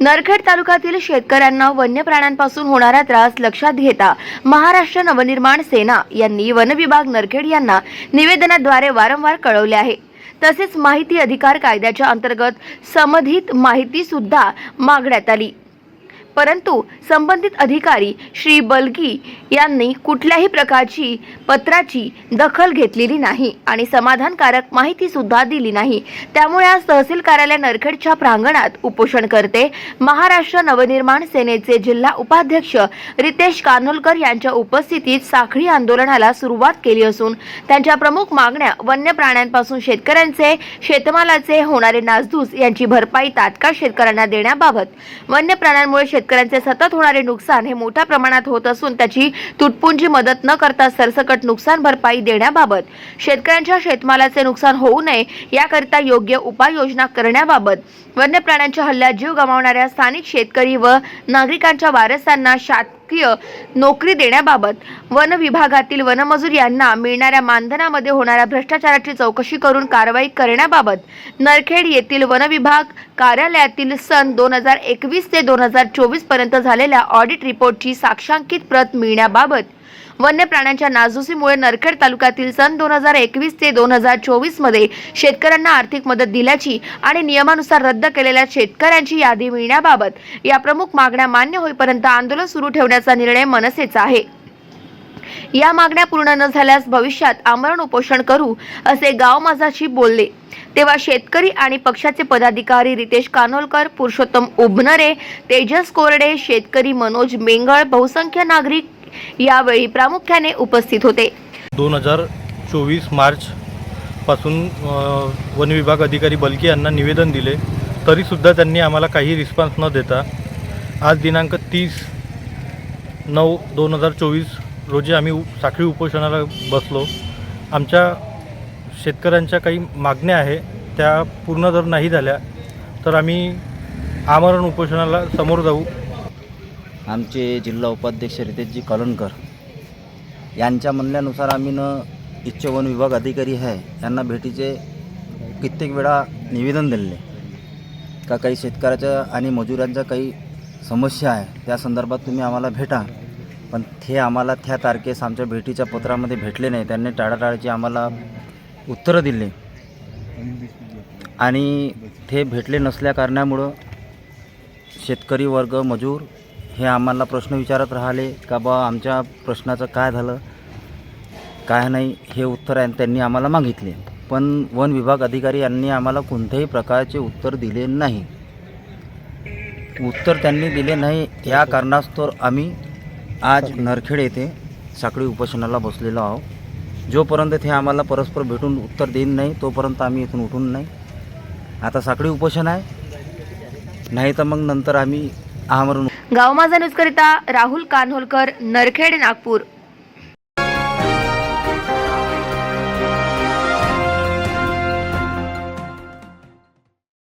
नरखेड तालुक्यातील शेतकऱ्यांना वन्य प्राण्यांपासून होणारा त्रास लक्षात घेता महाराष्ट्र नवनिर्माण सेना यांनी वनविभाग नरखेड यांना निवेदनाद्वारे वारंवार कळवले आहे. तसेच माहिती अधिकार कायद्याच्या अंतर्गत समधित माहिती सुद्धा मागण्यात आली. परंतु संबंधित अधिकारी श्री बलगी यांनी कुठल्याही प्रकारची पत्राची दखल घेतलेली नाही आणि समाधानकारक माहिती सुद्धा दिली नाही. त्यामुळे आज तहसील कार्यालय नरखेडच्या प्रांगणात उपोषण करते. महाराष्ट्र नवनिर्माण सेनेचे जिल्हा उपाध्यक्ष रितेश कानोलकर यांच्या उपस्थितीत साखळी आंदोलनाला सुरुवात केली असून त्यांच्या प्रमुख मागण्या वन्य प्राण्यांपासून शेतकऱ्यांचे शेतमालाचे होणारे नासधूस यांची भरपाई तात्काळ शेतकऱ्यांना देण्याबाबत वन्य प्राण्यांमुळे शेतकऱ्यांचे सतत होणारे नुकसान हे मोठ्या प्रमाणात होत असून त्याची तुटपुंजी मदत न करता सरसकट नुकसान भरपाई देण्याबाबत शेतकऱ्यांच्या शेतमालाचे नुकसान होऊ नये याकरिता योग्य उपाययोजना करण्याबाबत वन्य प्राण्यांच्या हल्ल्यात जीव गमावणाऱ्या स्थानिक शेतकरी व नागरिकांच्या वारसांना शासकीय नोकरी देण्याबाबत वन विभागातील वनमजूर यांना मिळणाऱ्या मानधनामध्ये होणाऱ्या भ्रष्टाचाराची चौकशी करून कारवाई करण्याबाबत नरखेड येथील वनविभाग कार्यालयातील सन दोन हजार एकवीस ते दोन हजार चोवीसपर्यंत झालेल्या ऑडिट रिपोर्टची साक्षांकित प्रत मिळण्याबाबत वन्य प्राण्यांच्या नाजुसीमुळे नरखेड तालुक्यातील सन दोन हजार एकवीस ते दोन हजार चोवीसमध्ये शेतकऱ्यांना आर्थिक मदत दिल्याची आणि नियमानुसार रद्द केलेल्या शेतकऱ्यांची यादी मिळण्याबाबत या प्रमुख मागण्या मान्य होईपर्यंत आंदोलन सुरू ठेवण्याचा निर्णय मनसेचा आहे. या मागण्या पूर्ण न झाल्यास भविष्यात आमरण उपोषण करू असे गाव माझाशी बोलले. तेव्हा शेतकरी आणि पक्षाचे पदाधिकारी रितेश कानोलकर पुरुषोत्तम उबनरे तेजस कोरडे शेतकरी मनोज मेंगळ बहुसंख्य नागरिक यावेळी प्रामुख्याने उपस्थित होते. दोन हजार चोवीस मार्चपासून वन विभाग अधिकारी बलकी यांना निवेदन दिले तरीसुद्धा त्यांनी आम्हाला काही रिस्पॉन्स न देता आज दिनांक तीस नऊ दोन हजार चोवीस रोजी आम्ही साखळी उपोषणाला बसलो. आमच्या शेतकऱ्यांच्या काही मागण्या आहे त्या पूर्ण जर नाही झाल्या तर आम्ही आमरण उपोषणाला समोर जाऊ. आमचे जिल्हा उपाध्यक्ष रितेशजी कलनकर यांच्या म्हणण्यानुसार आम्ही न इच्छ वन विभाग अधिकारी आहे यांना भेटीचे कित्येक वेळा निवेदन दिलेले. का काही शेतकऱ्याच्या आणि मजुरांच्या काही समस्या आहे त्या संदर्भात तुम्ही आम्हाला भेटा. पण ते आम्हाला त्या तारखेस आमच्या भेटीच्या पत्रामध्ये भेटले नाही त्यांनी टाळाटाळीची आम्हाला उत्तरं दिली. आणि ते भेटले नसल्या कारणामुळं शेतकरी वर्ग मजूर हे आम्हाला प्रश्न विचारत राहिले का बा आमच्या प्रश्नाचं काय झालं काय नाही हे उत्तर आहे त्यांनी आम्हाला मागितले. पण वन विभाग अधिकारी यांनी आम्हाला कोणत्याही प्रकारचे उत्तर दिले नाही. उत्तर त्यांनी दिले नाही या कारणास्तव आम्ही आज नरखेड येथे साखळी उपोषणाला बसलेलो आहोत. जोपर्यंत ते आम्हाला परस्पर भेटून उत्तर देईन नाही तोपर्यंत आम्ही इथून उठून नाही. आता साखळी उपोषण आहे नाही तर मग नंतर आम्ही गाव माझा न्यूजकरिता राहुल कान्होलकर नरखेड नागपूर.